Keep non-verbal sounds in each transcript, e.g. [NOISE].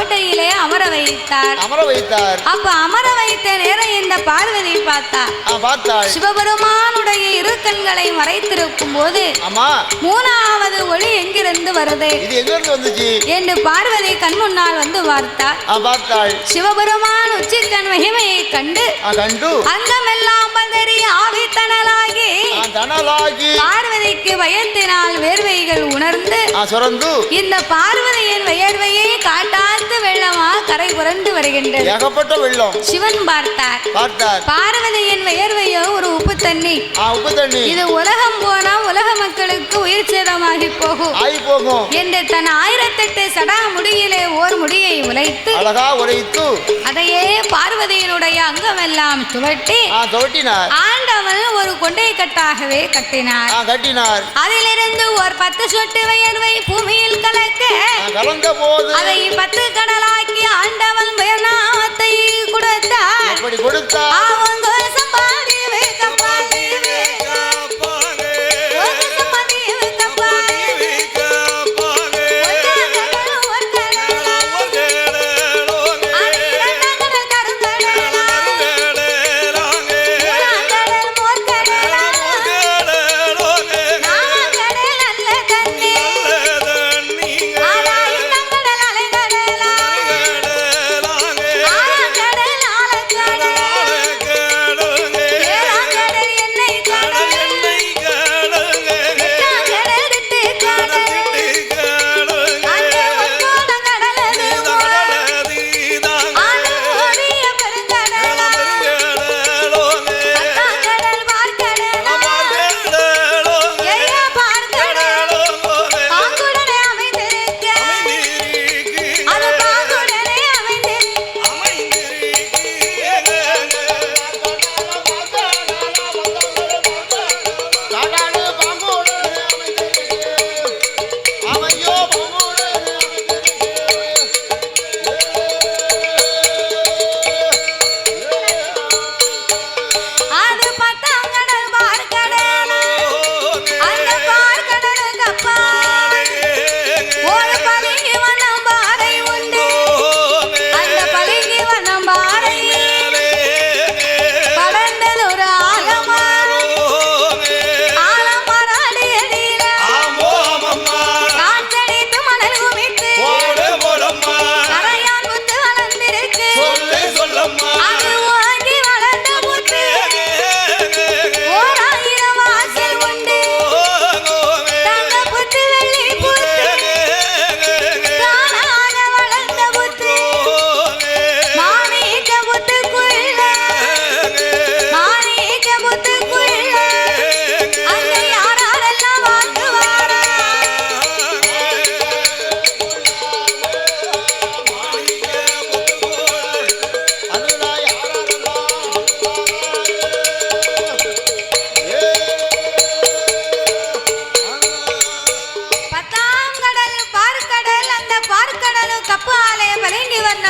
கோட்டையிலே அமர வைத்தார். அமர வைத்தார். அப்ப அமர வைத்த நேரம் இந்த பார்வதி பார்த்தா ஆ, பார்த்தாள். சிவபெருமானுடைய இரு கண்களை மறைத்திருக்கும் போது ஆமா. மூணாவது ஒளி எங்கிருந்து வருது? என்று பார்வதி கண் முன்னால் வந்து பார்த்தார் பார்த்தாள். சிவபெருமான் உச்சிக்கண் மகிமையை கண்டு கண்டு. அங்கமெல்லாம் பதறி ஆவித்தனலாகி ஆ, தனலாகி பார்வதிக்கு பயத்தினால் வேர்வைகள் உணர்ந்து இந்த பார்வதியின் வியர்வையை காட்டாத்து வெள்ளமா கரை புரண்டு வருகின்றது. ஏகப்பட்ட வெள்ளம். சிவன் பார்த்தார். பார்த்தார். பார்வதியின் வியர்வையோ ஒரு உப்பு தண்ணி. உப்பு தண்ணி. இது உலகம் போனா உலக மக்களுக்கு உயிர் சேதமாகி போகும். போகும் என்று தன் ஆயிரத்தெட்டு சடா முடியிலே ஓர் முடியை உழைத்து அழகா உரைத்து அதையே பார்வதியினுடைய அங்கமெல்லாம் ஆண்டவன் ஒரு கொண்டை கட்டாகவே கட்டினார். கட்டினார். அதிலிருந்து ஒரு பத்து சொட்டு வியர்வை பூமியில் கலக்க கலந்த போது அதை பத்து கடலாக்கி ஆண்டவன் பயனாமத்தை கொடுத்தார். எப்படி கொடுத்தா அவங்க சம்பாதி வைக்கப்பாடி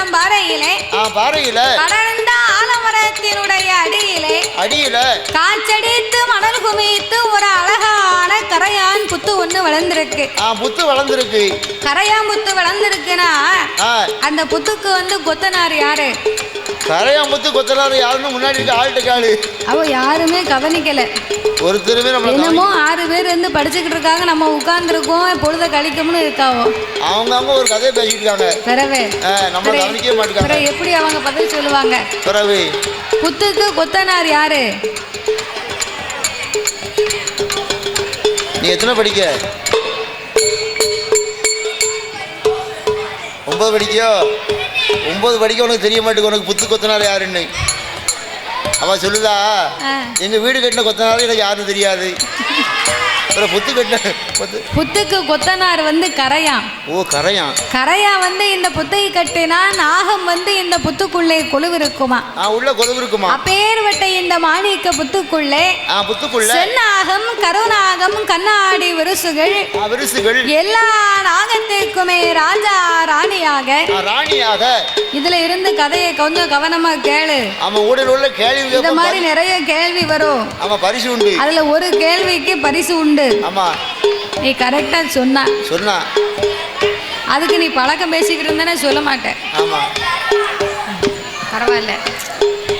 வண்ணம் பாறையிலே ஆ பாறையில. கடந்த ஆலமரத்தினுடைய அடியிலே அடியில. காற்றடித்து மணல் குமித்து ஒரு அழகான கரையான் புத்து ஒண்ணு வளர்ந்திருக்கு. ஆ புத்து வளர்ந்துருக்கு. கரையான் புத்து வளர்ந்திருக்குன்னா ஆ. அந்த புத்துக்கு வந்து கொத்தனார் யாரு? கரையா முத்து கொத்தனார் யாருன்னு முன்னாடி இருக்க ஆள்கிட்ட காலு அவ யாருமே கவனிக்கல. ஒருத்தருமே நம்ம என்னமோ ஆறு பேர் வந்து படிச்சுக்கிட்டு இருக்காங்க நம்ம உட்கார்ந்துருக்கோம் பொழுத கழிக்கணும்னு இருக்காவோ. அவங்க அவங்க ஒரு கதையை பேசிட்டு இருக்காங்க. பிறவே. ஆ, நம்மள கவனிக்கவே மாட்டேங்காங்க பிறகு எப்படி அவங்க பதில் சொல்லுவாங்க? பிறகு. புத்துக்கு கொத்தனார் யாரு? நீ எத்தனை படிக்க? ஒன்பது படிக்கியோ? ஒன்பது படிக்க உனக்கு தெரிய மாட்டேங்குது. உனக்கு புத்து கொத்தனார் யாருன்னு. அவ சொல்லுதா. எங்க வீடு கட்டின கொத்தனார் எனக்கு யாரும் தெரியாது. புத்துக்கு கொத்தனார் வந்து கரையான். ஓ கரையான். கரையா வந்து இந்த புத்தை கட்டினா நாகம் வந்து இந்த புத்துக்குள்ளே கொலுவிருக்குமா ஆ உள்ள கொதவு இருக்குமா அப்பேர்வட்ட இந்த மாணிக்க புத்துக்குள்ளே ஆ புத்துக்குள்ள. சென்னாகம் கருநாகம் கண்ணாடி விருசுகள் விரிசுகள். எல்லா நாகத்திற்குமே ராஜா ராணியாக. ராணியாக. இதுல இருந்து கதையை கொஞ்சம் கவனமா கேளு. அவன் ஊடல் உள்ள கேள்வி இந்த. மாதிரி நிறைய கேள்வி வரும். ஆமா பரிசு உண்டு. அதுல ஒரு கேள்விக்கு பரிசு உண்டு. ஆமா. நீ கரெக்டா சொன்ன. சொன்னா. அதுக்கு நீ பழக்கம் பேசிக்கிட்டு இருந்தானே சொல்ல மாட்டேன். ஆமா. பரவாயில்ல.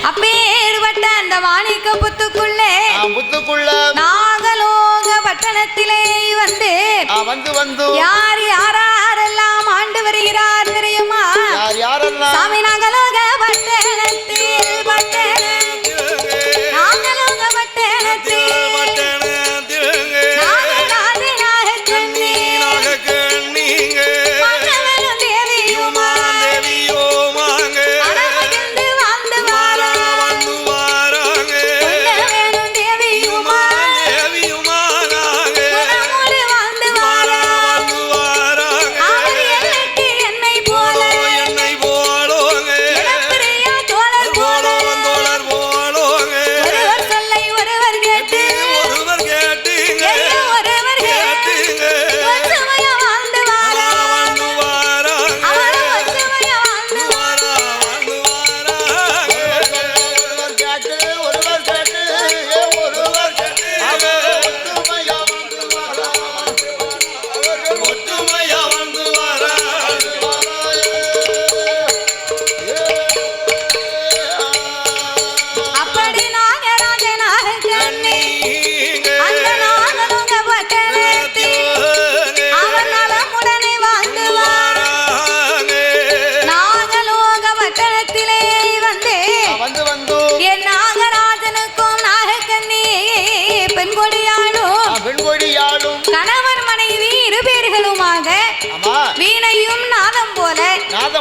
அப்பேற்பட்ட அந்த மாணிக்க புத்துக்குள்ளே புத்துக்குள்ள. நாகலோக பட்டணத்திலே வந்து வந்து வந்து. யார் யாரெல்லாம்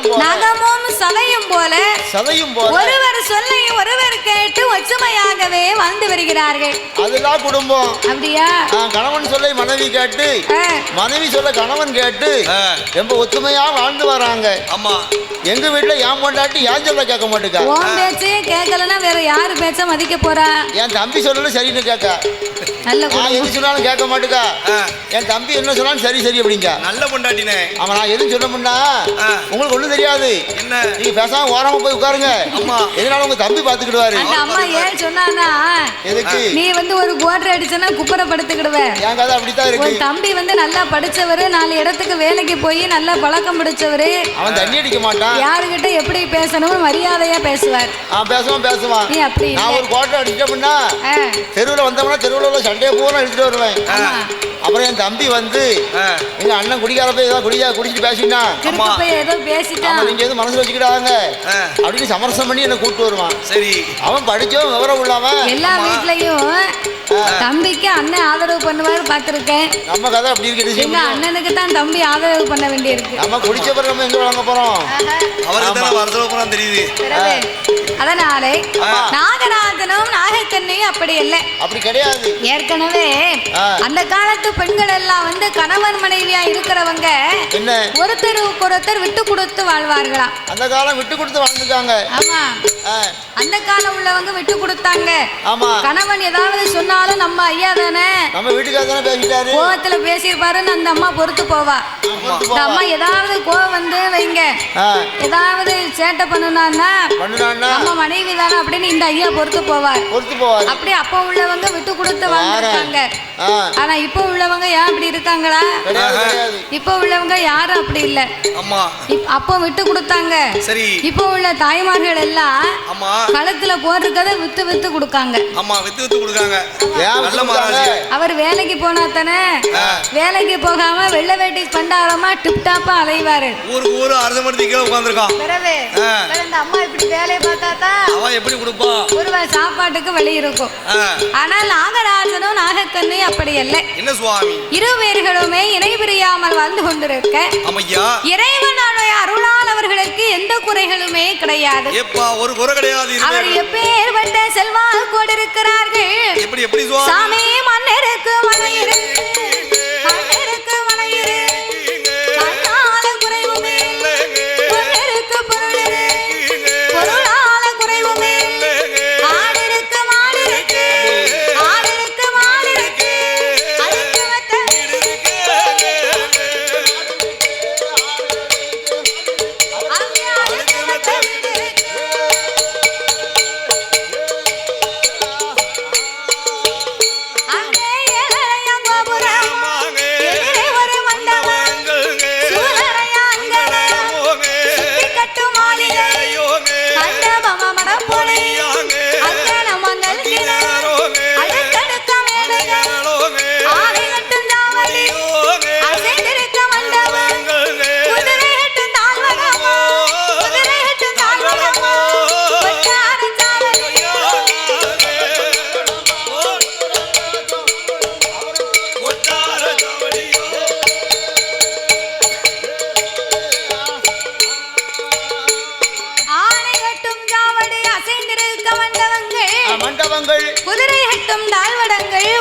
நகமும் சதையும் போல. சதையும் போல. ஒருவர் சொல்லை ஒருவர் கேட்டு ஒற்றுமையாகவே வாழ்ந்து வருகிறார்கள். அதுதான் குடும்பம். அப்படியா? கணவன் சொல்லை மனைவி கேட்டு மனைவி சொல்ல கணவன் கேட்டு ரொம்ப ஒத்துமையா வாழ்ந்து வராங்க. ஆமா. எங்க வீட்டுல ஏன் பொண்டாட்டி ஏன் சொல்ல கேட்க மாட்டேக்கா? உன் பேச்சையும் கேட்கலன்னா வேற யாரு பேச்ச மதிக்க போறா? என் தம்பி சொல்லல சரின்னு கேட்க. நல்ல நான் குடும்பம். எது சொன்னாலும் கேட்க மாட்டேக்கா. என் தம்பி என்ன சொன்னாலும் சரி சரி அப்படிங்க. நல்ல பொண்டாட்டினே. அவன் நான் எதுவும். உங்களுக்கு ஒண்ணும் தெரியாது. என்ன? நீங்க பேசாம ஓரமா போய் உட்காருங்க. ஆமா. எதனால உங்க தம்பி பாத்துக்கிடுவாரு அந்த அம்மா ஏன் சொன்னானா எதுக்கு? நீ வந்து ஒரு கோட்டர் அடிச்சனா குப்பரை படுத்துக்கிடுவ என் கதை அப்படித்தான் உன் இருக்கு தம்பி வந்து நல்லா படிச்சவரு நாலு இடத்துக்கு வேலைக்கு போய் நல்லா பழக்கம் பிடிச்சவரு. அவன் தண்ணி அடிக்க மாட்டான். யாருகிட்ட எப்படி பேசணும் மரியாதையா பேசுவார். பேசுவான் பேசுவான். நீ அப்படி நான். ஒரு கோட்டை அடிச்சோம்னா தெருவில் வந்தோம்னா தெருவில் உள்ள சண்டையை பூரா எடுத்துட்டு வருவேன். அப்புறம் என் தம்பி வந்து எங்க அண்ணன் குடிக்கார போய் ஏதாவது குடியா குடிச்சிட்டு பேசிட்டான் நீங்க எதுவும் மனசுல வச்சுக்கிட்டாங்க அப்படின்னு சமரசம் பண்ணி என்னை கூட்டு வருவான். சரி. அவன் படிச்சவன் விவரம் உள்ளவன். எல்லா வீட்லயும் தம்பிக்கு அண்ணன் ஆதரவு பண்ணுவாரு பார்த்திருக்கேன். நம்ம கதை அப்படி இருக்கு எங்க? அண்ணனுக்கு தான் தம்பி ஆதரவு பண்ண வேண்டியிருக்கு. நம்ம குடிச்ச பிறகு நம்ம எங்க வழங்க போறோம்? அவருக்கு தானே வரதோ போனா தெரியுது. அதனாலே. நாகராஜனும் நாகக்கண்ணியும் அப்படி இல்லை. அப்படி கிடையாது. ஏற்கனவே. அந்த காலத்து பெண்கள் எல்லாம் வந்து கணவன் மனைவியா இருக்கிறவங்க என்ன? ஒருத்தருக்கு ஒருத்தர் விட்டு கொடுத்து வாழ்வார்களாம். அந்த காலம் விட்டு கொடுத்து வாழ்ந்துட்டாங்க. ஆமா. அந்த காலம் உள்ளவங்க விட்டு கொடுத்தாங்க. ஆமா. கணவன் ஏதாவது சொன்னாலும் நம்ம ஐயா தானே? நம்ம வீட்டுக்கார தானே பேசிட்டாரு. கோவத்துல பேசியிருப்பாருன்னு அந்த அம்மா பொறுத்து போவா. இந்த அம்மா ஏதாவது கோவம் வந்து வைங்க. ஏதாவது சேட்டை பண்ணுனான்னா நம்ம மனைவி தானே அப்படின்னு இந்த ஐயா பொறுத்து போவார். பொறுத்து போவாரு. அப்படி அப்போ உள்ளவங்க விட்டு கொடுத்து வாழ்ந்துருக்காங்க. ஆனா இப்போ உள்ளவங்க ஏன் அப்படி இருக்காங்களா? இப்போ உள்ளவங்க யாரும் அப்படி இல்ல. அப்போ விட்டு கொடுத்தாங்க. சரி. இப்போ உள்ள தாய்மார்கள் எல்லாம் ஆமா கழுத்துல போட்டிருக்கதை வித்து வித்து கொடுக்காங்க. ஆமா வித்து வித்து கொடுக்காங்க. அவர் வேலைக்கு போனா தானே. வேலைக்கு போகாம வெள்ளை வேட்டி பண்டாரமா டிப் டாப்பா அலைவாரு. ஊருக்கு ஊரு மரத்தி கீழே உட்காந்துருக்கான். பிறகு இந்த அம்மா இப்படி வேலையை பார்த்தா தான் அவன் எப்படி கொடுப்பா? ஒருவர் சாப்பாட்டுக்கு வழி இருக்கும். ஆனால் நாகராஜனும் நாகக்கண்ணையும் அப்படி இல்லை என்ன சுவாமி? இருவேர்களுமே இணை பிரியாமல் வாழ்ந்து கொண்டிருக்க. இறைவனுடைய அருளால் அவர்களுக்கு எந்த குறைகளுமே கிடையாது. ஏப்பா ஒரு குறை கிடையாது அவர். எப்பேற்பட்ட செல்வாக்கோடு இருக்கிறார்கள் எப்படி எப்படி? சாமி மன்னருக்கு மனையிருக்கு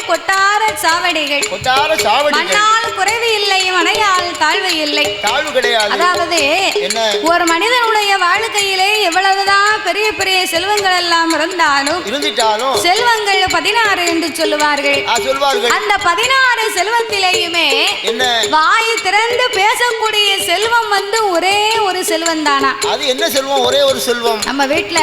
கொட்டார சாவடிகள். கொட்டார சாவடிகள். குறைவு இல்லை மனையால் தாழ்வு இல்லை தாழ்வு கிடையாது. அதாவது ஒரு மனிதனுடைய வாழ்க்கையிலே எவ்வளவுதான் பெரிய பெரிய செல்வங்கள் எல்லாம் இருந்தாலும் இருந்துட்டாலும் செல்வங்கள் பதினாறு என்று சொல்லுவார்கள். சொல்வார்கள். அந்த பதினாறு செல்வத்திலேயுமே வாய் திறந்து பேசக்கூடிய செல்வம் வந்து ஒரே ஒரு செல்வம் தானா அது என்ன செல்வம்? ஒரே ஒரு செல்வம். நம்ம வீட்டுல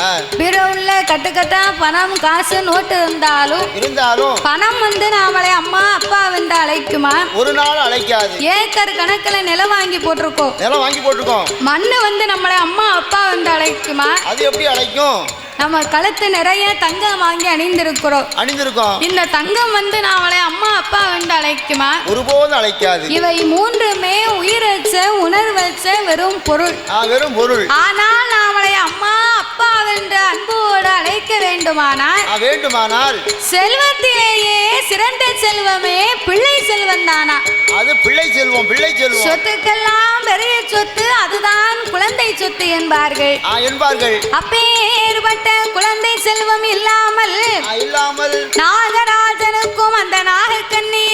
ஆ, பீரோவுல கட்டுக்கட்டா பணம் காசு நோட்டு இருந்தாலும் இருந்தாலும் பணம் வந்து நாமளை அம்மா அப்பா வந்து அழைக்குமா? ஒரு நாள் அழைக்காது. ஏக்கர் கணக்குல நிலம் வாங்கி போட்டிருக்கோம். நிலம் வாங்கி போட்டிருக்கோம். மண்ணு வந்து நம்மளை அம்மா அப்பா வந்து அழைக்குமா? அது எப்படி அழைக்கும்? நம்ம கழுத்து நிறைய தங்கம் வாங்கி அணிந்திருக்கிறோம். அணிந்திருக்கோம். இந்த தங்கம் வந்து நாமளை அம்மா அப்பா வந்து அழைக்குமா? ஒருபோதும் அழைக்காது இவை மூன்றுமே உயிரச்ச உணர்வச்ச வெறும் பொருள். வெறும் பொருள். ஆனால் நாமளை அம்மா அப்பா என்று அன்போடு அழைக்க வேண்டுமானால் வேண்டுமானால். செல்வத்திலேயே சிறந்த செல்வமே பிள்ளை செல்வம் தானா? அது பிள்ளை செல்வம் பிள்ளை செல்வம். சொத்துக்கெல்லாம் பெரிய சொத்து அதுதான் குழந்தை சொத்து என்பார்கள். என்பார்கள். அப்பேற்பட்ட குழந்தை செல்வம் இல்லாமல் இல்லாமல். நாகராஜனுக்கும் அந்த நாகக்கண்ணி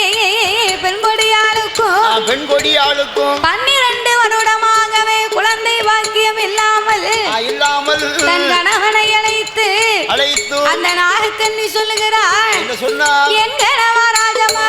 பெண்கொடியாளுக்கும் ஆ, பெண் கொடியாளுக்கும் பன்னிரண்டு வருடமாகவே குழந்தை பாக்கியம் இல்லாமல் இல்லாமல் தன் கணவனை அழைத்து அழைத்து அந்த நாகக்கண்ணி சொல்லுகிறாள் என்ன சொன்னா எங்க நவராஜமான்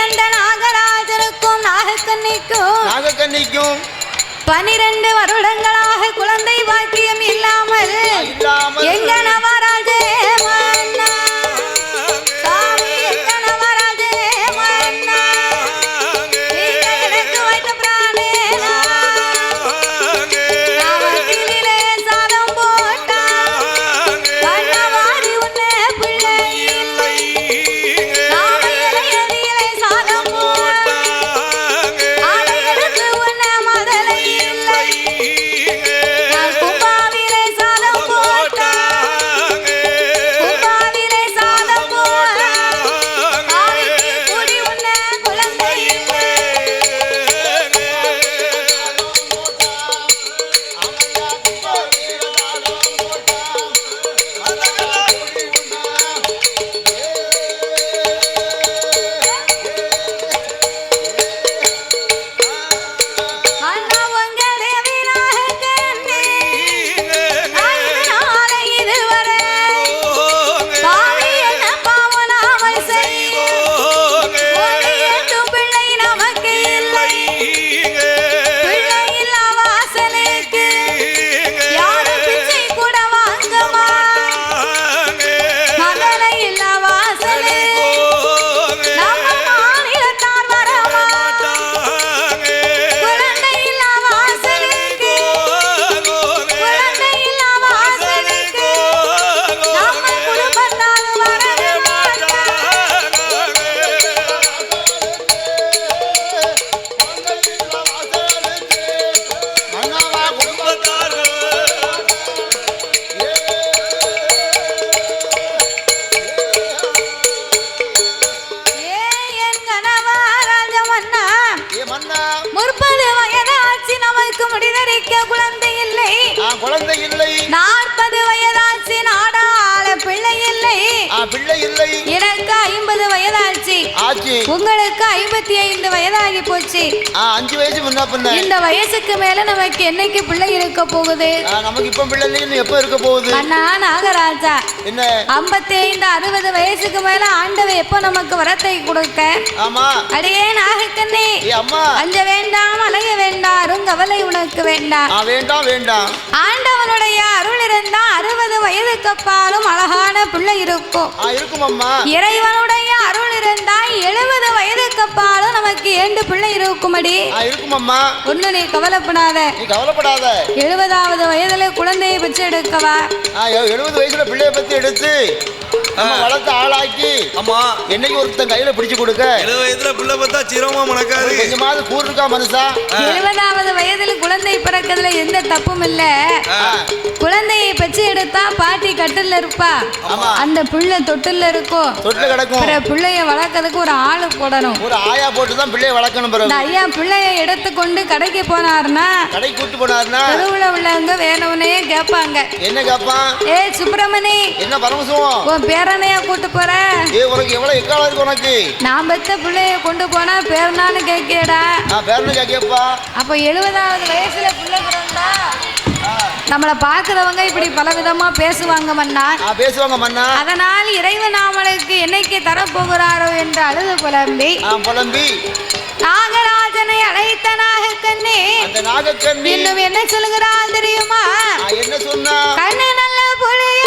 அந்த நாகராஜனுக்கும் நாகக்கண்ணிக்கும் நாகக்கண்ணிக்கும் பனிரெண்டு வருடங்களாக குழந்தை பாக்கியம் இல்லாமல் எங்க நவராஜே உங்களுக்கு ஐம்பத்தி ஐந்து வயதாகி போச்சு. அஞ்சு வயசு முன்ன இந்த வயசுக்கு மேல நமக்கு என்னைக்கு பிள்ளை இருக்க போகுது? நமக்கு இப்ப பிள்ளை இல்லைன்னு எப்ப இருக்க போகுது? அண்ணா நாகராஜா என்ன? ஐம்பத்தி ஐந்து அறுபது வயசுக்கு மேல ஆண்டவர் எப்போ நமக்கு வரத்தை கொடுக்க? ஆமா. அடியே நாகக்கண்ணே அம்மா. அஞ்ச வேண்டாம் அலைய வேண்டாம் அருங்கவலை உனக்கு வேண்டாம். வேண்டாம் வேண்டாம். ஆண்டவனுடைய அருள் இருந்தா அறுபது வயதுக்கு அப்பாலும் அழகான பிள்ளை இருக்கும். இருக்கும் அம்மா. இறைவனுடைய அருள் இருந்தா எழுபது வயதுக்கு அப்பாலும் நமக்கு ஏண்டு பிள்ளை இருக்குமடி. ஆ இருக்கும் அம்மா. ஒண்ணு நீ கவலைப்படாத. நீ கவலைப்படாத. எழுபதாவது வயதுல குழந்தையை பெற்று எடுக்கவா. எழுபது வயசுல பிள்ளைய பத்தி எடுத்து. வளர்த்து ஆளாக்கி ஆமா என்னைக்கு ஒருத்தன் கையில பிடிச்சு கொடுக்க? எழுபது வயதுல பிள்ளை பார்த்தா சிரமமா மணக்காது. கொஞ்சமாவது கூர் இருக்கா மனுஷா எழுபதாவது வயதுல குழந்தை பிறக்கிறதுல எந்த தப்பும் இல்ல. குழந்தையை பெற்று எடுத்தா பாட்டி கட்டில்ல இருப்பா. அந்த பிள்ளை தொட்டில்ல இருக்கும். தொட்டில கிடக்கும். பிள்ளைய வளர்க்கறதுக்கு ஒரு ஆளு போடணும். ஒரு ஆயா போட்டு தான் பிள்ளைய வளர்க்கணும் பிறகு. ஐயா பிள்ளைய எடுத்துக்கொண்டு கடைக்கு போனாருன்னா கடை கூட்டு போனாருன்னா தெருவுல உள்ளவங்க வேணும்னே கேட்பாங்க. என்ன கேப்பான் ஏ சுப்பிரமணி. என்ன பரமசிவம்? உன் பேரனையா கூட்டு போற? ஏ உனக்கு எவ்வளவு எக்காலம் இருக்கு உனக்கு? நான் பெத்த பிள்ளைய கொண்டு போனா பேரனான்னு கேட்கடா. நான் பேரனு கேப்பா அப்ப எழுபதாவது வயசுல பிள்ளை பிறந்தா நம்மளை பார்க்குறவங்க இப்படி பல விதமா பேசுவாங்க மன்னா. பேசுவாங்க மன்னா. அதனால் இறைவன் நாமளுக்கு என்னைக்கு தரப்போகிறாரோ என்று அழுது புலம்பி. புலம்பி. நாகராஜனை அழைத்த நாகக்கண்ணே இன்னும் என்ன சொல்லுகிறாள் தெரியுமா? என்ன சொன்னா? கண்ணு நல்ல புளிய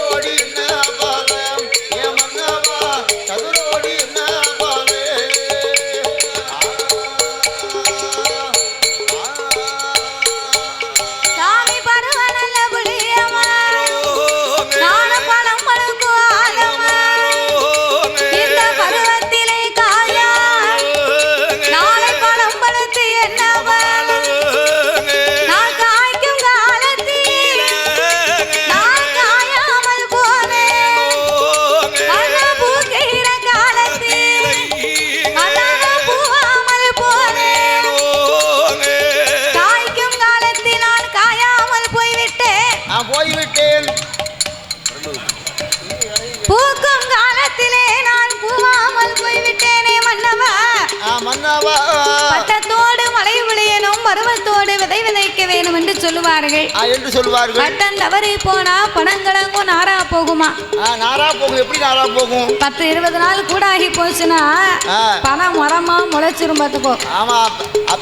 கோடி பருவத்தோடு விதை விதைக்க வேணும் என்று சொல்லுவார்கள். ஆ, என்று சொல்வார்கள் பட்டம் தவறி போனா பணங்கிழங்கும் நாரா போகுமா? ஆ, நாரா போகும். எப்படி நாரா போகும்? பத்து இருபது நாள் கூடாகி போச்சுன்னா ஆ. பணம் மரமா முளைச்சிரும் பார்த்துக்கோ. ஆமா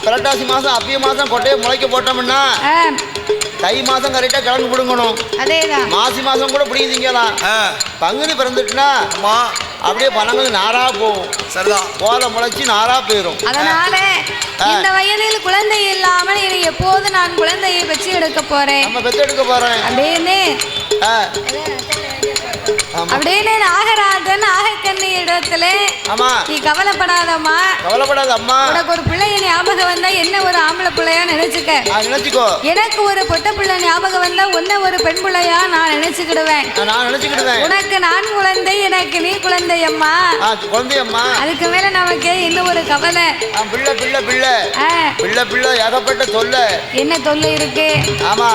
புரட்டாசி மாசம் அப்பிய மாசம் கொட்டையை முளைக்க போட்டோம்னா ஆ, தை மாசம் கரெக்டா கிழங்கு பிடுங்கணும். அதேதான். மாசி மாசம் கூட பிடிங்க திங்கலாம் பங்குனி பிறந்துட்டுனா அப்படியே பணங்கள் நாரா போகும். சரிதான். கோலம் முளைச்சி நாரா போயிடும் அதனால. இந்த வயதில் குழந்தை இல்லாமல் இனி எப்போது நான் குழந்தையை வச்சு எடுக்க போறேன்? நம்ம பெத்தெடுக்க போறேன் அப்படின்னு. அப்படின்னு நாகராஜன் நாகக்கண்ணி இடத்துல. நீ கவலைப்படாதம்மா. கவலைப்படாத அம்மா உனக்கு ஒரு பிள்ளை ஞாபகம் வந்தா என்ன ஒரு ஆம்பளை பிள்ளையா நினைச்சுக்க? நினைச்சுக்கோ. எனக்கு ஒரு பொட்ட பிள்ளை ஞாபகம் வந்தா உன்ன ஒரு பெண் பிள்ளையா நான் நினைச்சுக்கிடுவேன். நான் நினைச்சுக்கிட்டேன் உனக்கு நான் குழந்தை எனக்கு நீ குழந்தை அம்மா ஆ குழந்தையம்மா. அதுக்கு மேல நமக்கு இன்னும் ஒரு கவலை. பிள்ளை பிள்ளை பிள்ளை. பிள்ளை பிள்ளை ஏகப்பட்ட தொல்லை? என்ன தொல்லை இருக்கு? ஆமா.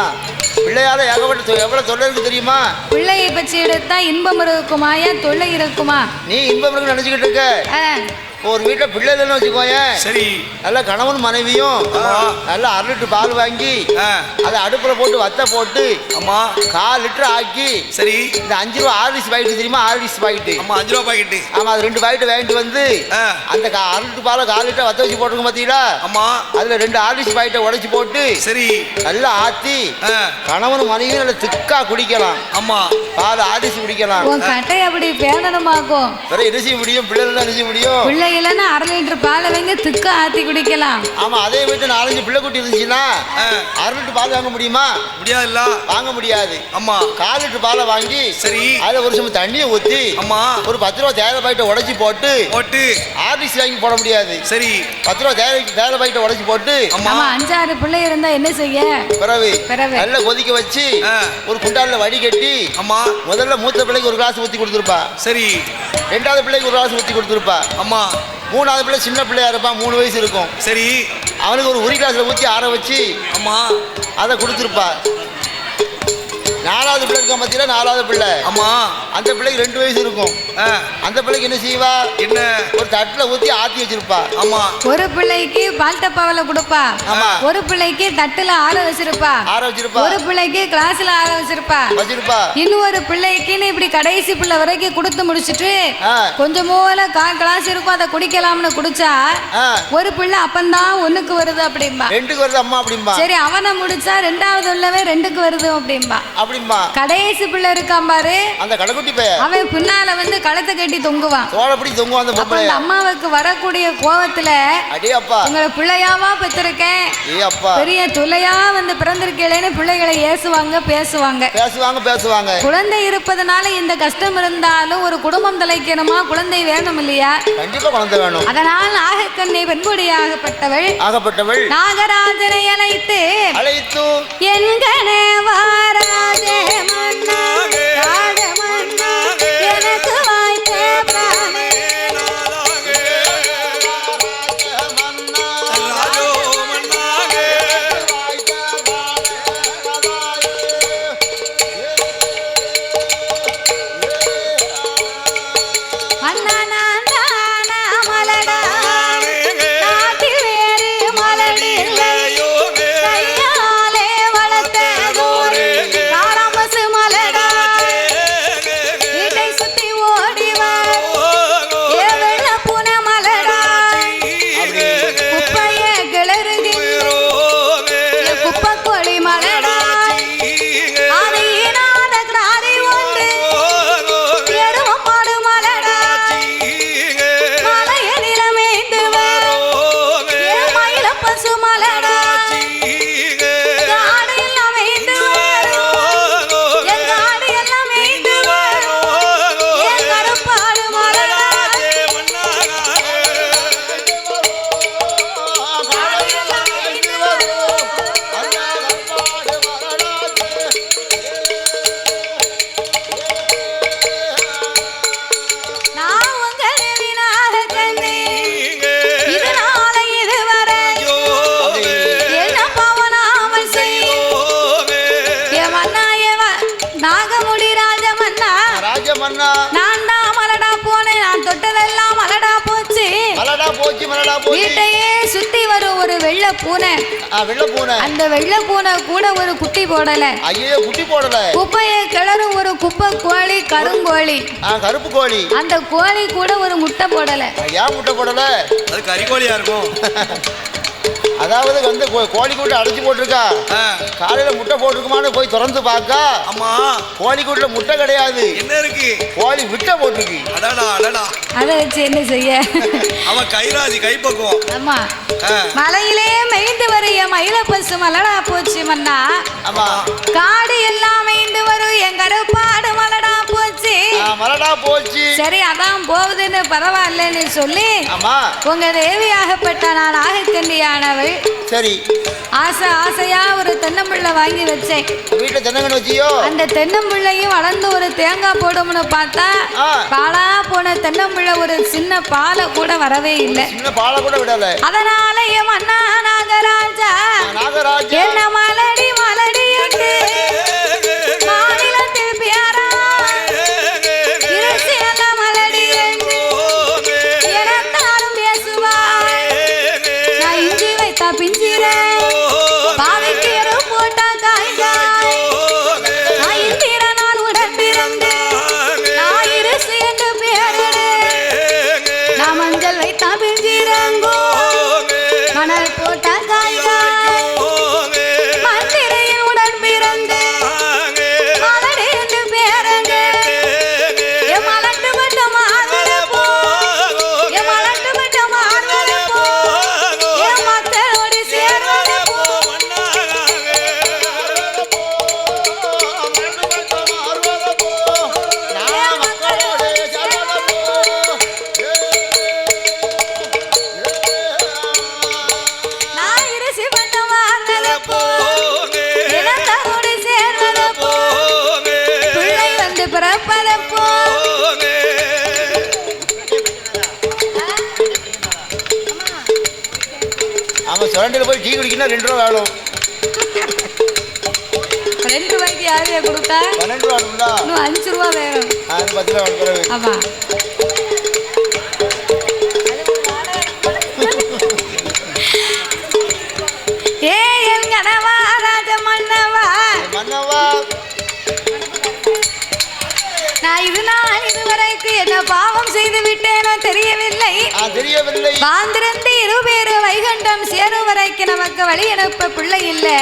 பிள்ளையால ஏகப்பட்ட எவ்வளவு தொல்லை இருக்கு தெரியுமா? பிள்ளையை பற்றி எடுத்தா இன்பம் இருக்குமா ஏன் தொல்லை இருக்குமா? நீ இன்பம் இருக்குன்னு நினைச்சுக்கிட்டு இருக்க. ஒரு வீட்டுல பிள்ளை இல்லைன்னு வச்சுக்கோயேன் சரி. நல்ல கணவன் மனைவியும். நல்ல அரை லிட்டர் பால் வாங்கி ஆ, அதை அடுப்புல போட்டு வத்த போட்டு ஆமா கால் லிட்டர் ஆக்கி சரி. இந்த அஞ்சு ரூபா ஆர்டிஸ் பாக்கெட் தெரியுமா? ஆர்டிஸ் பாக்கெட்டு. ஆமா அஞ்சு ரூபா பாக்கெட்டு. ஆமா அது ரெண்டு பாக்கெட் வாங்கிட்டு வந்து ஆ, அந்த கா- அரை லிட்டர் பாலை கால் லிட்டர் வத்த வச்சு போட்டுருக்க பாத்தீங்களா? ஆமா அதுல ரெண்டு ஆர்டிஸ் பாக்கெட்டை உடைச்சு போட்டு சரி. நல்லா ஆத்தி ஆ, கணவன் மனைவியும் நல்ல திக்கா குடிக்கலாம். ஆமா பால் ஆர்டிஸ் குடிக்கலாம். கட்டை அப்படி பேதனமாக்கும் வேற என்ன செய்ய முடியும்? பிள்ளைகள் என்ன செய்ய முடியும்? பிள்ளை இல்லைன்னா அரை லிட்டர் பாலை வைங்க திக்க ஆத்தி குடிக்கலாம். ஆமா அதே வீட்டு நாலஞ்சு பிள்ளை குட்டி இருந்துச்சுன்னா ஆ, அரை லிட்டர் பால் வாங்க முடியுமா? முடியாதுல்ல. வாங்க முடியாது. ஆமா. கால் லிட்டர் பாலை வாங்கி சரி. அதுல ஒரு சமயம் தண்ணியை ஊத்தி ஆமா. ஒரு பத்து ரூபா தேயிலை பாக்கெட்டை உடைச்சு போட்டு போட்டு. ஆர்டிஸ் வாங்கி போட முடியாது. சரி. பத்து ரூபா தேயிலை தேயிலை பாக்கெட்டை உடைச்சு போட்டு ஆமா. அஞ்சாறு பிள்ளை இருந்தா என்ன செய்ய? பிறகு. நல்லா கொதிக்க வச்சு ஆ. ஒரு குண்டான்ல வடிகட்டி ஆமா. முதல்ல மூத்த பிள்ளைக்கு ஒரு கிளாஸ் ஊத்தி கொடுத்துருப்பா. சரி. ரெண்டாவது பிள்ளைக்கு ஒரு கிளாஸ் ஊத்தி கொடுத்துருப்பா. ஆமா. மூணாவது பிள்ளை சின்ன பிள்ளையா இருப்பான் மூணு வயசு இருக்கும். சரி. அவனுக்கு ஒரு உரி கிளாஸ்ல ஊத்தி ஆற வச்சு ஆமா. அதை கொடுத்துருப்பா. நாலாவது பிள்ளை இருக்கான் பார்த்தீங்களா நாலாவது பிள்ளை. ஆமா. அந்த பிள்ளைக்கு ரெண்டு வயசு இருக்கும். அந்த பிள்ளைக்கு என்ன செய்வா? என்ன? ஒரு தட்டில் ஊத்தி ஆத்தி வச்சிருப்பா. ஆமா. ஒரு பிள்ளைக்கு பால் டப்பாவில கொடுப்பா. ஆமா. ஒரு பிள்ளைக்கு தட்டுல ஆற வச்சிருப்பா. ஆற வச்சிருப்பா. ஒரு பிள்ளைக்கு கிளாஸ்ல ஆற வச்சிருப்பா. வச்சிருப்பா. இன்னொரு பிள்ளைக்குன்னு இப்படி கடைசி பிள்ளை வரைக்கும் கொடுத்து முடிச்சிட்டு ஆ. கொஞ்சம் போல கால் கிளாஸ் இருக்கும் அதை குடிக்கலாம்னு குடிச்சா ஒரு பிள்ளை அப்பந்தான் ஒண்ணுக்கு வருது அப்படிம்பா. ரெண்டுக்கு வருது அம்மா அப்படிம்பா. சரி அவனை முடிச்சா ரெண்டாவது உள்ளவே ரெண்டுக்கு வருது அப்படிம்பா. அப்படிம்பா. கடைசி பிள்ளை இருக்கான் பாரு. அந்த கடைக்குட்டி பையன். அவன் பின்னால வந்து கழுத்தை கட்டி தொங்குவான். தோழப்படி தொங்கும் அந்த அப்ப பொம்பளை அந்த அம்மாவுக்கு வரக்கூடிய கோவத்துல அடே அப்பா. உங்களை பிள்ளையாவா பெற்றிருக்கேன். ஏ அப்பா. பெரிய துளையா வந்து பிறந்திருக்கேன்னு பிள்ளைகளை ஏசுவாங்க பேசுவாங்க. பேசுவாங்க பேசுவாங்க. குழந்தை இருப்பதனால இந்த கஷ்டம் இருந்தாலும் ஒரு குடும்பம் தலைக்கணுமா? குழந்தை வேணும் இல்லையா? கண்டிப்பா குழந்தை வேணும். அதனால் நாகக்கண்ணை பெண்குடியாகப்பட்டவள் ஆகப்பட்டவள். நாகராஜனை அழைத்து அழைத்து என்கனே வாராஜே எனக்கு வாய்த்த பிராணே. பூனை. ஆ, வெள்ளை பூனை. அந்த வெள்ளை பூனை கூட ஒரு குட்டி போடல. ஐயோ குட்டி போடல. குப்பையை கிளறும் ஒரு குப்பை கோழி கருங்கோழி. ஆ, கருப்பு கோழி. அந்த கோழி கூட ஒரு முட்டை போடல. ஏன் முட்டை போடல? அது கறிக்கோழியா இருக்கும். [LAUGHS] அதாவது வந்து கோ- கோழி கூட்டை அடைச்சு போட்டிருக்கா? காலையில முட்டை போட்டிருக்குமான்னு போய் திறந்து பார்க்கா? ஆமா. கோழி கூட்டுல முட்டை கிடையாது. என்ன இருக்கு? கோழி விட்டை போட்டிருக்கு. அடடா அடடா. அதை வச்சு என்ன செய்ய? அவன் கைராசி கைப்பக்குவம். ஆமா. மலையிலே மெய்ந்து வரும் என் மயில பசு மலடா போச்சு மன்னா. ஆமா. காடு எல்லாம் மெய்ந்து வரும் என் கருப்பாடு மலடா போச்சு. ஆ, மலடா போச்சு. சரி அதான் போகுதுன்னு பரவாயில்லன்னு சொல்லி ஆமா. உங்க தேவியாகப்பட்ட நான் ஆகக்கண்டியானவள் சரி. ஆசை ஆசையா ஒரு தென்னம்பிள்ளை வாங்கி வச்சேன். வீட்டுல தென்னங்கன்னு வச்சியோ? அந்த தென்னம்பிள்ளையும் வளர்ந்து ஒரு தேங்காய் போடும்னு பார்த்தா. பாலா போன தென்னம்பிள்ளை ஒரு சின்ன பாலை கூட வரவே இல்லை. சின்ன பாலை கூட விடல. அதனால என் மன்னா நாகராஜா நாகராஜா. என்ன மலடி மலடி ஆமா சுரண்டில போய் டீ குடிக்கணும் ரெண்டு ரூபா வேணும். ரெண்டு ரூபாய்க்கு யாரையா கொடுத்தா? பன்னெண்டு ரூபா வேணும்டா. இன்னும் அஞ்சு ரூபா வேணும். அது பத்து ரூபா வேணும் ஆமா. நான் இது நாள் இதுவரைக்கு என்ன பாவம் செய்து விட்டேனோ தெரியவில்லை. தெரியவில்லை. வாழ்ந்திருந்து இருவேறு வைகுண்டம் சேரும் வரைக்கு நமக்கு வழி அனுப்ப பிள்ளை இல்லை.